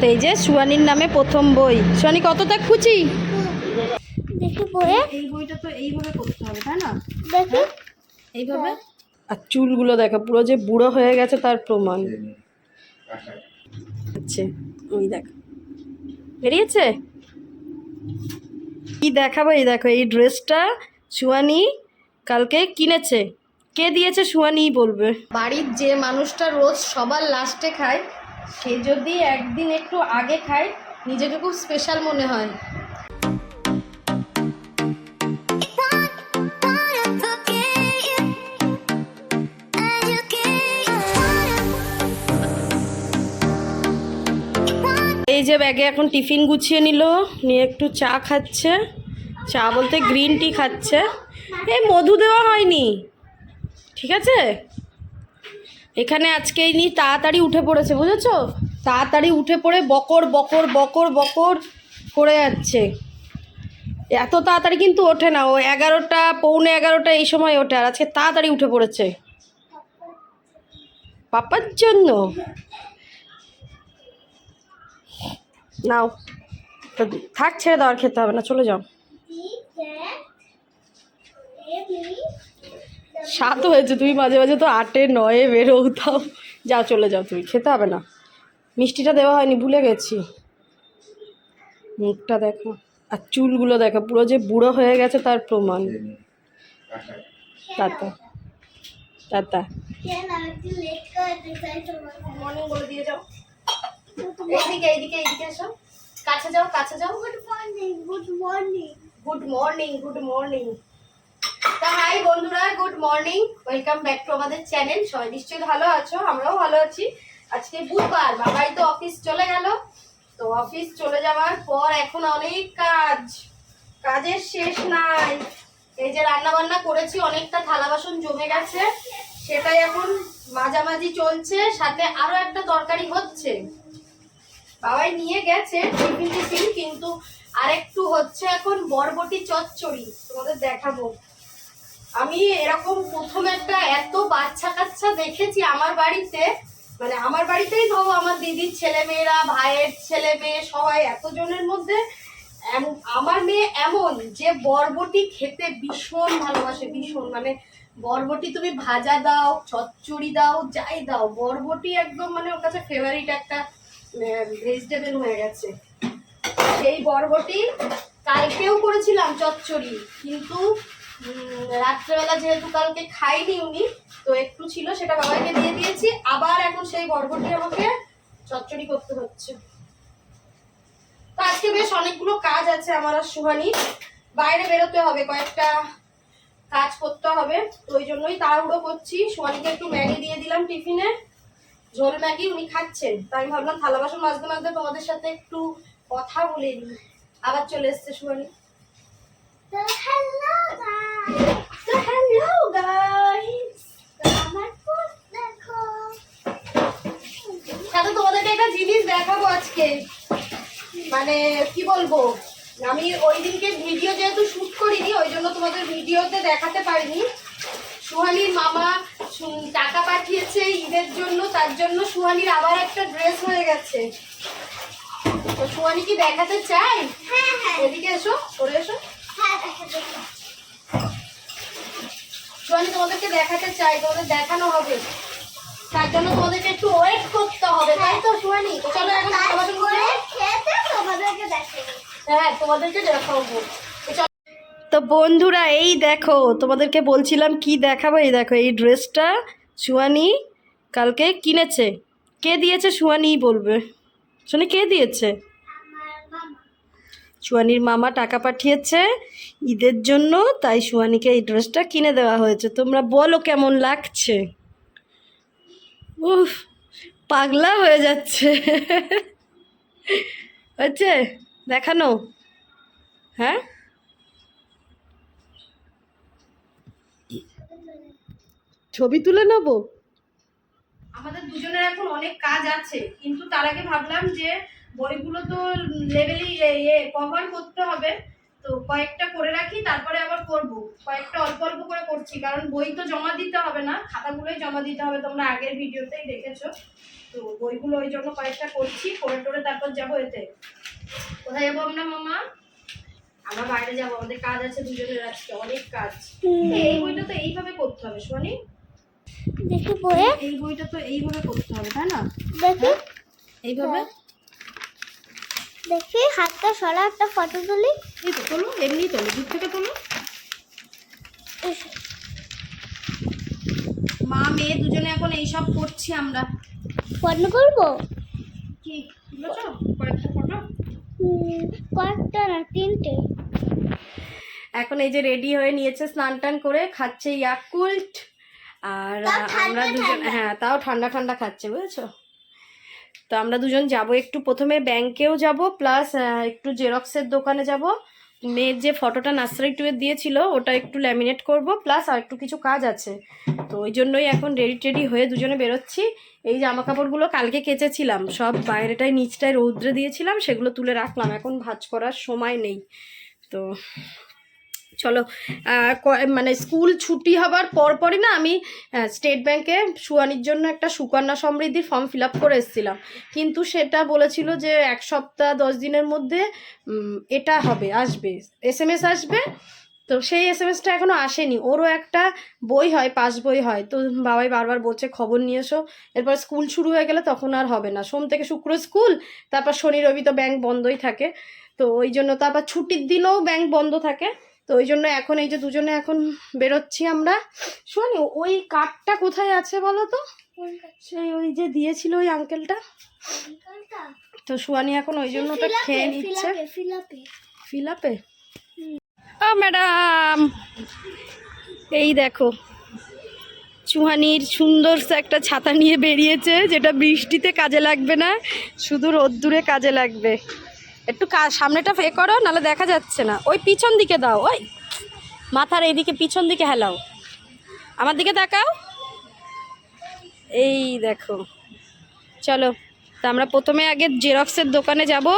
তো এই যে সুয়ানির নামে প্রথম বই। সুয়ানি কতটা খুঁজি দেখি পড়ে। এই বইটা তো এইভাবে করতে হবে তাই না? দেখি। এইভাবে? আর চুলগুলো দেখো পুরো যে বুড়ো হয়ে গেছে তার প্রমাণ। আচ্ছা ওই দেখো। বেরিয়েছে? কি দেখাবো? এই দেখো এই ড্রেসটা সুয়ানি কালকে কিনেছে। কে দিয়েছে? সুয়ানিই বলবে। বাড়ির যে মানুষটা রোজ সবার লাস্টে খায় সে যদি একদিন একটু আগে খায়, নিজেকে খুব স্পেশাল মনে হয়। এই যে ব্যাগে এখন টিফিন গুছিয়ে নিল, নিয়ে একটু চা খাচ্ছে। চা বলতে গ্রিন টি খাচ্ছে। এই মধু দেওয়া হয়নি। ঠিক আছে? এখানে আজকে নি তাড়াতাড়ি উঠে পড়েছে, বুঝেছ? তাড়াতাড়ি উঠে পড়ে বকর বকর বকর বকর করে যাচ্ছে। এত তাড়াতাড়ি কিন্তু ওঠে না, ও এগারোটা, পৌনে এগারোটা এই সময় ওঠে, আর আজকে তাড়াতাড়ি উঠে পড়েছে। পাপার জন্য। নাও, থাক, ছেড়ে দাও, আর খেতে হবে না, চলে যাও। সাত হয়েছে তুমি মাঝে মাঝে তো আটে নয়ে বেরোতাও যা চলে যাও তুমি খেতে হবে না। মিষ্টিটা দেওয়া হয়নি ভুলে গেছি। মুখটা দেখো আর চুলগুলো দেখো পুরো যে বুড়ো হয়ে গেছে তার প্রমাণ। টাটা টাটা মর্নিং বলে দিয়ে যাও। এইদিকে এইদিকে এইদিকে এসো। কাছে যাও কাছে যাও। Good morning good morning good morning good morning তা হাই বন্ধুরা, good morning. Welcome back to আমাদের চ্যানেল। সবাই নিশ্চয়ই ভালো আছো? আমরাও ভালো আছি। আজকে বুধবার, বাবাই তো অফিস চলে গেল। তো অফিস চলে যাওয়ার পর এখন অনেক কাজ। কাজের শেষ নাই। এই যে রান্না বান্না করেছি, অনেকটা থালা বাসন জমে গেছে। সেটাই এখন মাঝামাঝি চলছে। সাথে আরও একটা তরকারি হচ্ছে। বাবাই নিয়ে গেছে টিফিন টিফিন, কিন্তু আরেকটু হচ্ছে এখন বরবটি চচ্চড়ি। তোমাদের দেখাবো। আমি এরকম প্রথম একটা এত বাচ্চা কাচ্চা দেখেছি আমার বাড়িতে। মানে আমার বাড়িতেই ধরো আমার দিদির ছেলে মেয়েরা ভাইয়ের ছেলে মেয়ে সবাই এতজনের মধ্যে। আমার মেয়ে এমন যে বরবটি খেতে ভীষণ ভালোবাসে, ভীষণ। মানে বরবটি তুমি ভাজা দাও, চচ্চড়ি দাও, যাই দাও, বরবটি একদম মানে ওর কাছে ফেভারিট একটা ভেজিটেবল হয়ে গেছে। সেই বরবটি কালকেও করেছিলাম চচ্চড়ি, কিন্তু রাত্রেবেলা যেহেতু কালকে খাইনি উনি, তো একটু ছিল, সেটা বাবাকে দিয়ে দিয়েছি। আবার এখন সেই বরবটি আমাকে চচ্চড়ি করতে হচ্ছে। তো আজকে বেশ অনেকগুলো কাজ আছে আমার আর সুহানি। বাইরে বেরোতে হবে, কয়েকটা কাজ করতে হবে, তো ওই জন্যই তাড়াহুড়ো করছি। সোয়ানিকে একটু ম্যাগি দিয়ে দিলাম টিফিনে। ঝোল ম্যাগি উনি খাচ্ছেন, তো আমি ভাবলাম থালা বাসন মাজতে মাজতে তোমাদের সাথে একটু কথা বলে নিই। আবার চলে এসছে সুহানি। দেখাবো আজকে। মানে কি বলব? আমি ওই দিনকে ভিডিও যেহেতু শুট করিনি ওই জন্য তোমাদের ভিডিওতে দেখাতে পারিনি। সুহানির মামা টাকা পাঠিয়েছে ঈদের জন্য তার জন্য সুহানির আবার একটা ড্রেস হয়ে গেছে। তো সুহানি কি দেখাতে চাই হ্যাঁ হ্যাঁ। এদিকে এসো সরে এসো। সুহানি তোমাদেরকে দেখাতে চাই তোমাদের দেখানো হবে। তার জন্য তোমাদেরকে একটু ওয়েট করতে হবে তাই তো সুহানি? চলো এখন খাওয়া করে খেতে তোমাদেরকে দেখাবো হ্যাঁ তোমাদেরকে দেখাবো। তো বন্ধুরা এই দেখো তোমাদেরকে বলছিলাম কি দেখাবো? এই দেখো এই ড্রেসটা সুয়ানি কালকে কিনেছে। কে দিয়েছে সুয়ানিই বলবে। শুনি কে দিয়েছে? সুয়ানির মামা টাকা পাঠিয়েছে, ঈদের জন্য, তাই সুয়ানিকে এই ড্রেসটা কিনে দেওয়া হয়েছে। তোমরা বলো কেমন লাগছে? উফ, পাগলা হয়ে যাচ্ছে। হচ্ছে দেখানো? হ্যাঁ? ছবি তুলে নেব? আমাদের দুজনের এখন অনেক কাজ আছে, কিন্তু তার আগে ভাবলাম যে বইগুলো তো লেভেলই ইয়ে কভার করতে হবে। তো কয়েকটা করে রাখি তারপরে আবার করব। কয়েকটা অল্প অল্প করে করছি কারণ বই তো জমা দিতে হবে না খাতাগুলোই জমা দিতে হবে তোমরা আগের ভিডিওতেই দেখেছ। তো বইগুলো ওই জন্য কয়েকটা করছি করে টোরে তারপর যাব এতে। কোথায় যাব আমরা মামা? আমরা বাইরে যাব আমাদের কাজ আছে দুজনের আজকে অনেক কাজ। এই বইটা তো এইভাবে করতে হবে শোনি দেখি বইয়ে। এই বইটা তো এইভাবে করতে হবে তাই না? দেখি। এইভাবে? দেখি হাতটা সরা একটা ফটো তুলি। এই তো তোলো এমনি তোলো দূর থেকে তোলো। মা মেয়ে দুজনে এখন এইসব করছি আমরা। ফটো করব? কি কয়েকটা ফটো কয়েকটা না তিনটে। এখন এই যে রেডি হয়ে নিয়েছে স্নান টান করে খাচ্ছে ইয়াকুল্ট। আর আমরা দুজন হ্যাঁ তাও ঠান্ডা ঠান্ডা খাচ্ছে বুঝেছ? তো আমরা দুজন যাব। একটু প্রথমে ব্যাংকেও যাব প্লাস একটু জেরক্সের দোকানে যাব। মেয়ের যে ফটোটা নার্সারি টুয়ে দিয়েছিল, ওটা একটু ল্যামিনেট করব প্লাস আর একটু কিছু কাজ আছে। তো ওই জন্যই এখন রেডি টেডি হয়ে দুজনে বেরোচ্ছি। এই জামা কাপড়গুলো কালকে কেচেছিলাম, সব বাইরেটায় নিচটায় রৌদ্রে দিয়েছিলাম, সেগুলো তুলে রাখলাম। এখন ভাঁজ করার সময় নেই। তো চলো মানে স্কুল ছুটি হবার পরপরই না আমি স্টেট ব্যাংকে সুয়ানির জন্য একটা সুকন্যা সমৃদ্ধির ফর্ম ফিল আপ করে এসেছিলাম। কিন্তু সেটা বলেছিল যে এক সপ্তাহ, দশ দিনের মধ্যে এটা হবে, আসবে। এস এম এস আসবে, তো সেই এস এম এসটা এখনও আসেনি। ওরও একটা বই হয়, পাস বই হয়। তো বাবাই বারবার বলছে, খবর নিয়ে এসো। এরপর স্কুল শুরু হয়ে গেলে তখন আর হবে না। সোম থেকে শুক্র স্কুল, তারপর শনি, রবি তো ব্যাংক বন্ধই থাকে। তো ওই জন্য তারপর ছুটির দিনেও ব্যাংক বন্ধ থাকে। তো ওই জন্য এখন এই যে দুজনে এখন বেরোচ্ছি আমরা। শোনি ওই কার্ডটা কোথায় আছে বলো তো? সেই ওই যে দিয়েছিল ওই আঙ্কেলটা তো সুয়ানি এখন ওই জন্য ওটা খেয়ে নিচ্ছে। ফিলাপে ও ম্যাডাম এই দেখো চুহানির সুন্দর একটা ছাতা নিয়ে বেরিয়েছে যেটা বৃষ্টিতে কাজে লাগবে না শুধু রোদ্দুরে কাজে লাগবে। একটু কা- সামনেটা এ করো নাহলে দেখা যাচ্ছে না। ওই পিছন দিকে দাও ওই। মাথার এইদিকে পিছন দিকে হেলাও। আমার দিকে তাকাও। এই দেখো। চলো তা আমরা প্রথমে আগে জেরক্সের দোকানে যাব।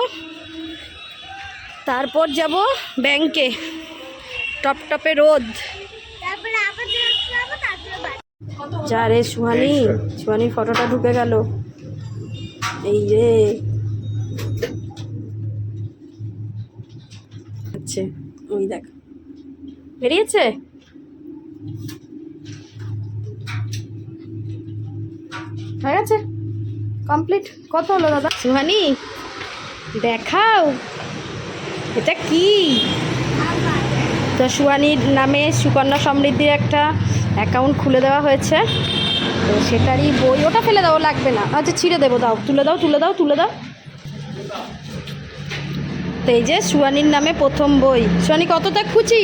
তারপর যাব ব্যাংকে। টপ টপে রোদ। যা রে সুহানি সুহানির ফটোটা ঢুকে গেল। এই রে। আচ্ছা ওই দেখ। বেরিয়েছে? হয়ে গেছে? কমপ্লিট। কত হলো দাদা? সুহানি, দেখাও। এটা কি? তো সুহানির নামে সুকন্যা সমৃদ্ধির একটা অ্যাকাউন্ট খুলে দেওয়া হয়েছে। তো সেটারই বই। ওটা ফেলে দাও, লাগবে না। আচ্ছা ছিঁড়ে দেবো, দাও। তুলে দাও তুলে দাও তুলে দাও। তো এই যে সুয়ানির নামে প্রথম বই। সুয়ানি, কতটা খুচি?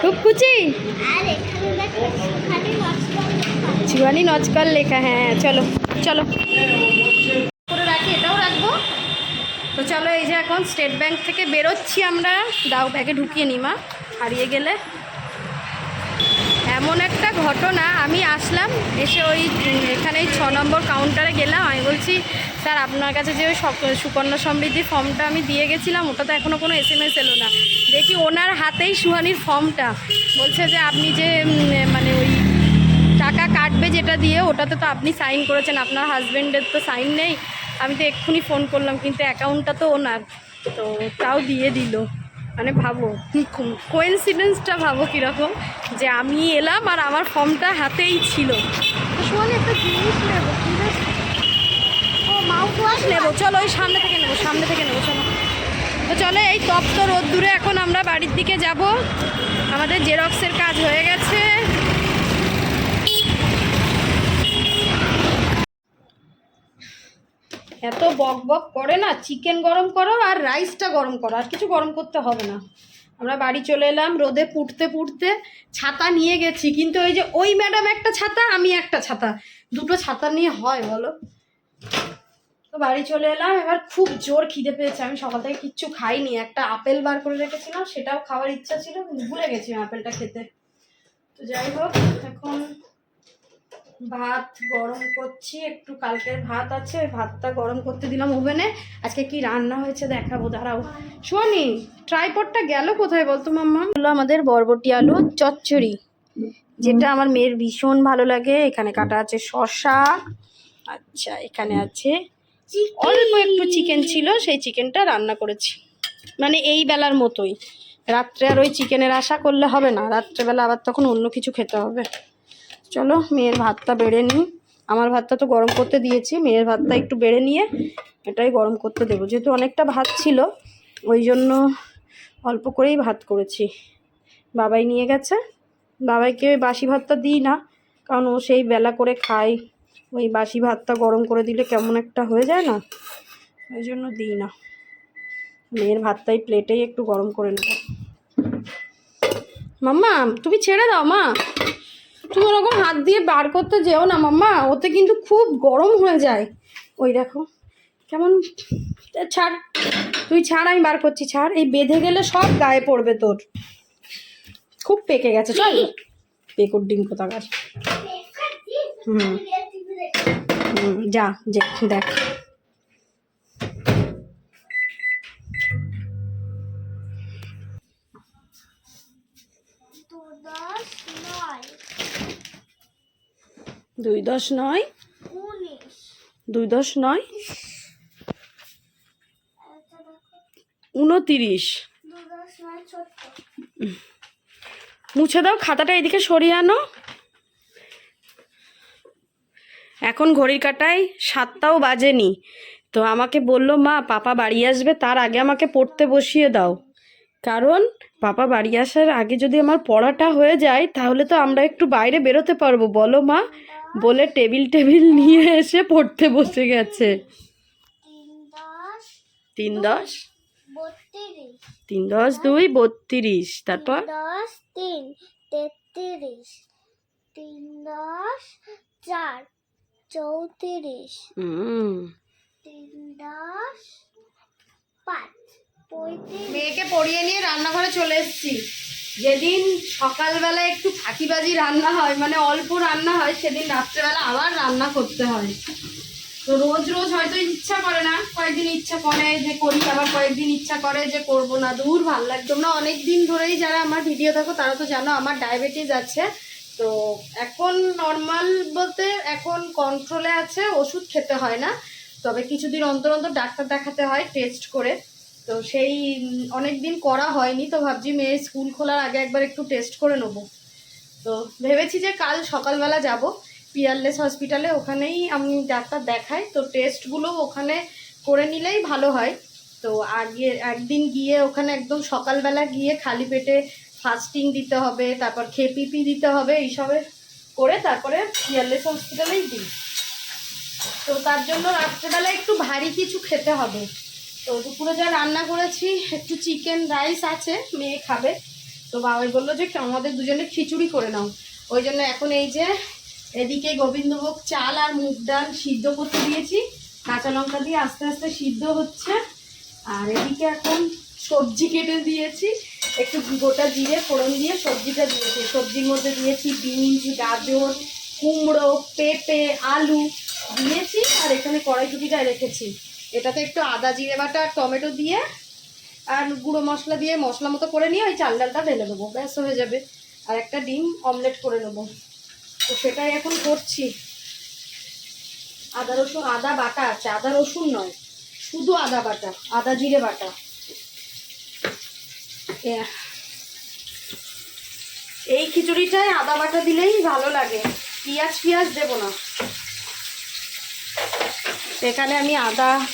খুব খুচি? সুয়ানি নজকাল লেখা হ্যাঁ চলো চলো। রাখি, এটাও রাখব। তো চলো, এই যে এখন স্টেট ব্যাংক থেকে বেরোচ্ছি আমরা। দাও, ব্যাগে ঢুকিয়ে নিমা হারিয়ে গেলে। এমন একটা ঘটনা, আমি আসলাম, এসে ওই এখানে ছ নম্বর কাউন্টারে গেলাম। আমি বলছি, স্যার, আপনার কাছে যে ওই সুকন্যা সমৃদ্ধি ফর্মটা আমি দিয়ে গেছিলাম, ওটা তো এখনও কোনো এস এম এস এলো না। দেখি ওনার হাতেই সুহানির ফর্মটা। বলছে যে, আপনি যে মানে ওই টাকা কাটবে যেটা দিয়ে, ওটাতে তো আপনি সাইন করেছেন, আপনার হাজবেন্ডের তো সাইন নেই। আমি তো এক্ষুনি ফোন করলাম, কিন্তু অ্যাকাউন্টটা তো ওনার, তো তাও দিয়ে দিল। মানে ভাবো কোয়েন্সিডেন্সটা ভাবো কীরকম যে আমি এলাম আর আমার ফর্মটা হাতেই ছিল। শোন একটা জিনিস নেব? ও, মাউথ নেব। চলো, ওই সামনে থেকে নেব, সামনে থেকে নেব, চলো। তো চলো, এই তপ্ত রোদ্দুরে এখন আমরা বাড়ির দিকে যাব। আমাদের জেরক্সের কাজ হয়ে গেছে। এত বক বক করে না চিকেন গরম করো আর রাইসটা গরম করো, আর কিছু গরম করতে হবে না। আমরা বাড়ি চলে এলাম, রোদে পুড়তে পুড়তে ছাতা নিয়ে গেছি, কিন্তু ওই যে ওই ম্যাডাম একটা ছাতা, আমি একটা ছাতা। দুটো ছাতা নিয়ে হয়, বলো। তো বাড়ি চলে এলাম, এবার খুব জোর খিদে পেয়েছে, আমি সকাল থেকে কিচ্ছু খাইনি। একটা আপেল বার করে রেখেছিলাম, সেটাও খাওয়ার ইচ্ছা ছিল ভুলে গেছি আপেলটা খেতে। তো যাই হোক, এখন ভাত গরম করছি একটু কালকের ভাত আছে ওই ভাতটা গরম করতে দিলাম ওভেনে। আজকে কি রান্না হয়েছে দেখাবো দাঁড়াও। শোনি ট্রাইপডটা গেল কোথায় বলতো মাম্মা? হলো আমাদের বরবটি আলু চচ্চড়ি যেটা আমার মেয়ের ভীষণ ভালো লাগে। এখানে কাটা আছে শশা আচ্ছা এখানে আছে অল্প একটু চিকেন ছিল সেই চিকেনটা রান্না করেছি। মানে এই বেলার মতোই। রাত্রে আর ওই চিকেনের আশা করলে হবে না রাত্রেবেলা আবার তখন অন্য কিছু খেতে হবে। চলো, মেয়ের ভাতটা বেড়ে নিই। আমার ভাতটা তো গরম করতে দিয়েছি, মেয়ের ভাতটা একটু বেড়ে নিয়ে এটাই গরম করতে দেবো। যেহেতু অনেকটা ভাত ছিল, ওই জন্য অল্প করেই ভাত করেছি। বাবাই নিয়ে গেছে। বাবাইকে বাসি ভাতটা দিই না, কারণ ও সেই বেলা করে খায়। ওই বাসি ভাতটা গরম করে দিলে কেমন একটা হয়ে যায় না, ওই জন্য দিই না। মেয়ের ভাতটাই প্লেটেই একটু গরম করে নেব। মাম্মা, তুমি ছেড়ে দাও, মা। তুমি ওরকম হাত দিয়ে বার করতে যেও না, মাম্মা। ওতে কিন্তু খুব গরম হয়ে যায়। ওই দেখো, কেমন? ছাড়, তুই ছাড়, আমি বার করছি, ছাড়। এই বেঁধে গেলে সব গায়ে পড়বে তোর। খুব পেকে গেছে, চল। পেকুর ডিম কোথাকার। হুম। হুম, যা, যে, দেখ। দুই দশ নয়। দুই দশ নয়। উনতিরিশ। মুছে দাও খাতাটা এদিকে সরিয়ে আনো। এখন ঘড়ির কাটায় সাতটাও বাজেনি। তো আমাকে বলল মা পাপা বাড়ি আসবে তার আগে আমাকে পড়তে বসিয়ে দাও। কারণ পাপা বাড়ি আসার আগে যদি আমার পড়াটা হয়ে যায় তাহলে তো আমরা একটু বাইরে বেরোতে পারব। বলো মা বলে টেবিল টেবিল নিয়ে এসে পড়তে বসে গেছে। তিন দশ তিন দশ? বত্রিশ। তিন দশ দুই বত্রিশ। তারপর? দশ তিন তেত্রিশ। তিন দশ চার চৌত্রিশ। তিন দশ পাঁচ পঁয়ত্রিশ। মেয়েকে পড়িয়ে নিয়ে রান্নাঘরে চলে এসেছি। যেদিন সকালবেলা একটু ফাঁকিবাজি রান্না হয় মানে অল্প রান্না হয়, সেদিন রাত্রেবেলা আবার রান্না করতে হয়। তো রোজ রোজ হয়তো ইচ্ছা করে না, কয়েকদিন ইচ্ছা করে যে করি, আবার কয়েকদিন ইচ্ছা করে যে করব না। দূর ভালো লাগে তোমরা অনেক দিন ধরেই যারা আমার ভিডিও দেখো, তারা তো জানো আমার ডায়াবেটিস আছে। তো এখন নর্মাল বলতে এখন কন্ট্রোলে আছে, ওষুধ খেতে হয় না। তবে কিছুদিন অন্তর অন্তর ডাক্তার দেখাতে হয় টেস্ট করে। তো সেই অনেক দিন করা হয়নি, তো ভাবছি মেয়ে স্কুল খোলার আগে একবার একটু টেস্ট করে নেব। তো ভেবেছি যে কাল সকালবেলা যাব পিয়ারলেস হসপিটালে ওখানেই আমি ডাক্তার দেখাই, তো টেস্টগুলো ওখানে করে নিলেই ভালো হয়। তো আগে একদিন গিয়ে ওখানে একদম সকালবেলা গিয়ে খালি পেটে ফাস্টিং দিতে হবে, তারপর খেপিপি দিতে হবে এইসবের করে তারপরে পিয়ারলেস হসপিটালেই দিই। তো তার জন্য রাত্রেবেলা একটু ভারী কিছু খেতে হবে। তো দুপুরে যা রান্না করেছি, একটু চিকেন রাইস আছে, মেয়ে খাবে। তো বাবাই বলল যে আমাদের দুজনে খিচুড়ি করে নাও। ওই জন্য এখন এই যে, এদিকে গোবিন্দভোগ চাল আর মুগ ডাল সিদ্ধ করতে দিয়েছি। কাঁচা লঙ্কা দিয়ে আস্তে আস্তে সিদ্ধ হচ্ছে। আর এদিকে এখন সবজি কেটে দিয়েছি। একটু গোটা জিরে, ফোড়ন দিয়ে সবজিটা দিয়েছি। সবজির মধ্যে দিয়েছি বিনস, গাজর, কুমড়ো, পেঁপে, আলু দিয়েছি। আর এখানে কড়াইশুটিটা রেখেছি। এটাতে একটু আদা, জিরে বাটা আর টমেটো দিয়ে আর গুঁড়ো মশলা দিয়ে মশলা মতো করে নিয়ে ওই চাল ডালটা ঢেলে দেবো। ব্যাস, হয়ে যাবে। আর একটা ডিম অমলেট করে নেব। তো সেটাই এখন করছি। আদা রসুন, আদা বাটা আছে। আদা রসুন নয়, শুধু আদা বাটা, আদা, জিরে বাটা। এই খিচুড়িটায় আদা বাটা দিলেই ভালো লাগে। পেঁয়াজ পেঁয়াজ দেবো না। এখানে আমি আদা,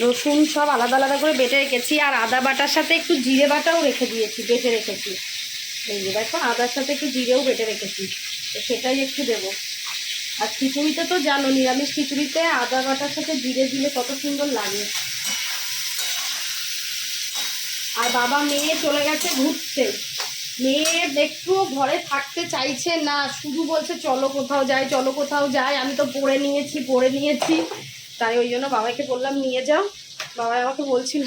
রসুন সব আলাদা আলাদা করে বেটে রেখেছি। আর আদা বাটার সাথে একটু জিরে বাটাও রেখে দিয়েছি, বেটে রেখেছি। এই যে দেখো, আদার সাথে একটু জিরেও বেটে রেখেছি। তো সেটাই একটু দেবো। আর খিচুড়িতে তো জানো, নিরামিষ খিচুড়িতে আদা বাটার সাথে জিরে দিলে কত সুন্দর লাগে। আর বাবা মেয়ে চলে গেছে ঘুরতে। মেয়ে একটু ঘরে থাকতে চাইছে না, শুধু বলছে চলো কোথাও যাই, চলো কোথাও যাই। আমি তো পড়ে নিয়েছি পড়ে নিয়েছি। তাই ওই জন্য বাবাকে বললাম, নিয়ে যাও। বাবা আমাকে বলছিল,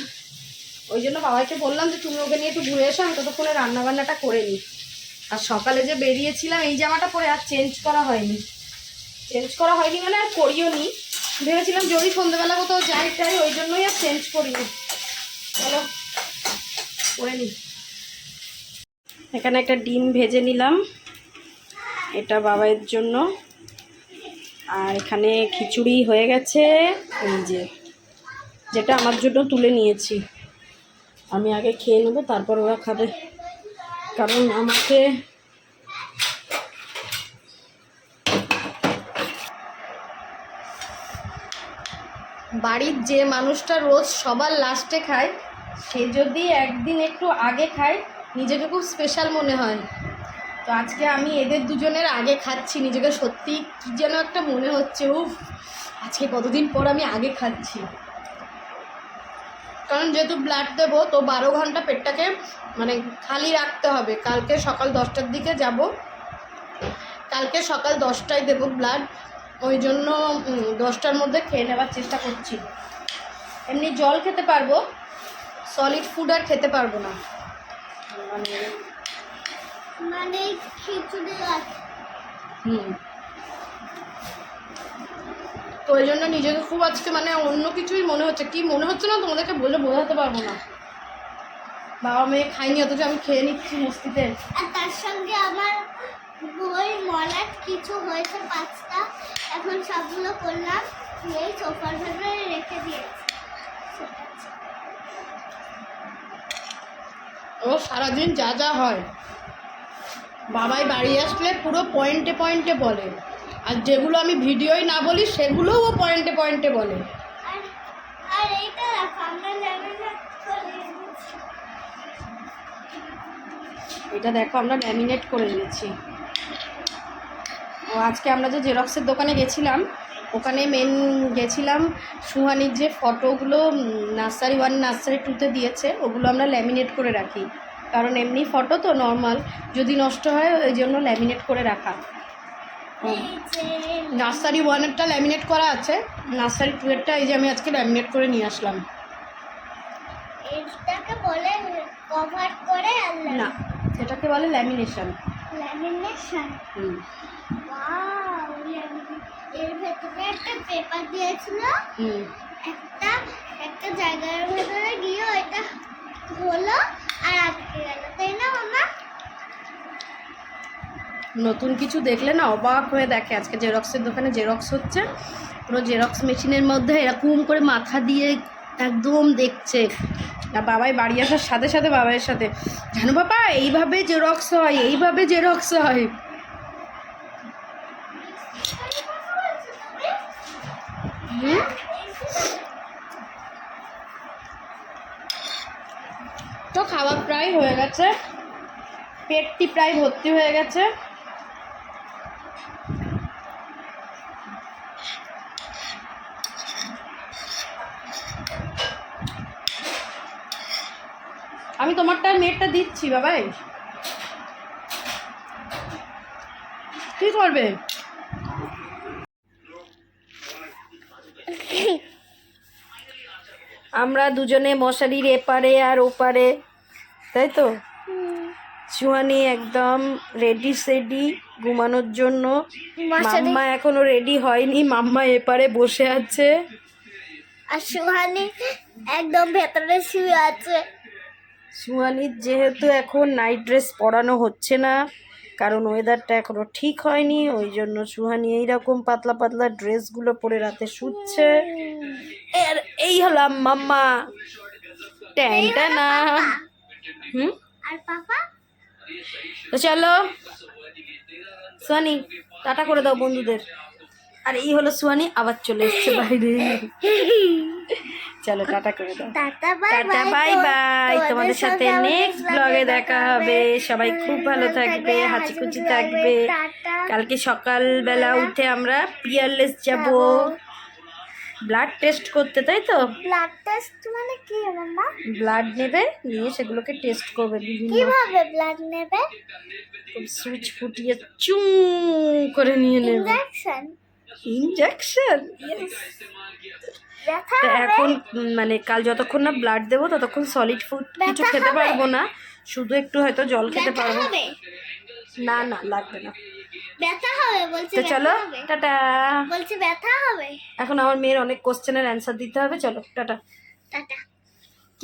ওই জন্য বাবাকে বললাম যে, তুমি ওকে নিয়ে একটু ঘুরে এসো, আমি ততক্ষণে রান্নাবান্নাটা করে নিই। আর সকালে যে বেরিয়েছিলাম, এই জামাটা পরে আর চেঞ্জ করা হয়নি। চেঞ্জ করা হয়নি মানে আর করিও নি। ভেবেছিলাম যদি সন্ধ্যেবেলা কোথাও যাই টাই ওই জন্যই আর চেঞ্জ করিনি। চলো, করে নি এখানে একটা ডিম ভেজে নিলাম। এটা বাবাইয়ের জন্য। আর এখানে খিচুড়ি হয়ে গেছে। এই যে, যেটা আমার জন্য তুলে নিয়েছি। আমি আগে খেয়ে নেব, তারপর ওরা খাবে। কারণ আমাকে বাড়ির যে মানুষটা রোজ সবার লাস্টে খায়, সে যদি একদিন একটু আগে খায়, নিজেকে খুব স্পেশাল মনে হয়। তো আজকে আমি এদের দুজনের আগে খাচ্ছি, নিজেকে সত্যি কী যেন একটা মনে হচ্ছে, উফ, আজকে কতদিন পর আমি আগে খাচ্ছি। কারণ যেহেতু ব্লাড দেবো, তো বারো ঘণ্টা পেটটাকে মানে খালি রাখতে হবে। কালকে সকাল দশটার দিকে যাব। কালকে সকাল দশটায় দেবো ব্লাড ওই জন্য দশটার মধ্যে খেয়ে নেওয়ার চেষ্টা করছি। এমনি জল খেতে পারব সলিড ফুড আর খেতে পারব না। মানে মানে খিচুড়ি আছে হুম। তো ওই জন্য নিজেকে খুব আজকে মানে অন্য কিছুই মনে হচ্ছে। কি মনে হচ্ছে না তোমাদেরকে বলে বোঝাতে পারব না। বাবা মেয়ে খাইনি অথচ আমি খেয়ে নিচ্ছি মস্তিতে। আর তার সঙ্গে আমার বই মলাট কিছু হয়েছে পাঁচটা। এখন সবগুলো করলাম এই সোফার ভেতরে রেখে দিয়েছি। ও সারাদিন যা যা হয়। বাবাই বাড়ি আসলে পুরো পয়েন্টে পয়েন্টে বলে। আর যেগুলো আমি ভিডিওই না বলি সেগুলোও ও পয়েন্টে পয়েন্টে বলে। এটা দেখো আমরা ল্যামিনেট করে নিয়েছি। ও আজকে আমরা যে জেরক্সের দোকানে গেছিলাম ওখানে মেন গেছিলাম সুহানির যে ফটোগুলো নার্সারি ওয়ান নার্সারি টুতে দিয়েছে ওগুলো আমরা ল্যামিনেট করে রাখি। কারণ এমনি ফটো তো নর্মাল যদি নষ্ট হয় ওই জন্য ল্যামিনেট করে রাখা। নার্সারি ওয়ানেরটা ল্যামিনেট করা আছে নার্সারি টু এরটা এই যে আমি আজকে ল্যামিনেট করে নিয়ে আসলাম। এটাকে বলে কভার করে না এটাকে বলে ল্যামিনেশন ল্যামিনেশন হুম। এর ভেতরে একটা পেপার দিয়েছিল। হুম। একটা একটা জায়গার ভেতরে গিয়ে এটা হলো আর আটকে গেল তাই না মামা নতুন কিছু দেখলে না অবাক হয়ে দেখে। আজকে জেরক্সের দোকানে জেরক্স হচ্ছে। পুরো জেরক্স মেশিনের মধ্যে এরকম করে মাথা দিয়ে একদম দেখছে। আর বাবাই বাড়ি আসার সাথে সাথে বাবাইয়ের সাথে, জানো বাবা, এইভাবে জেরক্স হয়, এইভাবে জেরক্স হয়। তো খাওয়া প্রায় হয়ে গেছে। পেটটি প্রায় ভর্তি হয়ে গেছে। আমি তোমারটা নেটটা দিচ্ছি বাবাই। কি করবে? আমরা দুজনে মশারির এপারে আর ওপারে তাই তো? চুয়ানি একদম রেডি সেডি ঘুমানোর জন্য। মাম্মা এখনও রেডি হয়নি। মাম্মা এপারে বসে আছে। আর সুহানি একদম ভেতরে শুয়ে আছে। সুহানির যেহেতু এখন নাইট ড্রেস পরানো হচ্ছে না কারণ ওয়েদারটা এখনও ঠিক হয়নি ওই জন্য সুহানি এইরকম পাতলা পাতলা ড্রেসগুলো পরে রাতে শুচ্ছে। এর এই হলাম মাম্মা। ট্যাংটা না। হুম? আর পাপা? তো চলো। সোয়ানি টাটা করে দাও বন্ধুদের আর এই হলো সোয়ানি আবার চলে এসছে বাইরে চলো টাটা করে দাও টাটা বাই বাই তোমাদের সাথে নেক্সট ব্লগে দেখা হবে সবাই খুব ভালো থাকবে হাঁচিকুচি থাকবে কালকে সকালবেলা উঠে আমরা পিয়ারলেস যাব ব্লাড টেস্ট করতে তাই তো? ব্লাড টেস্ট মানে কি মামা ব্লাড নেবে নিয়ে সেগুলোকে টেস্ট করবে বিভিন্ন। কীভাবে ব্লাড নেবে? সুইচ ফুটিয়ে চুঁ করে নিয়ে নেবে। ইনজেকশন ইনজেকশন তো এখন মানে কাল যতক্ষণ না ব্লাড দেবো ততক্ষণ সলিড ফুড কিছু খেতে? পারব না। শুধু একটু হয়তো জল খেতে পারব। না না লাগবে না। ব্যথা হবে বলছে তো চলো টাটা। বলছে ব্যথা হবে। এখন আমার মেয়ের অনেক কোশ্চেনের অ্যান্সার দিতে হবে চলো টাটা। টাটা।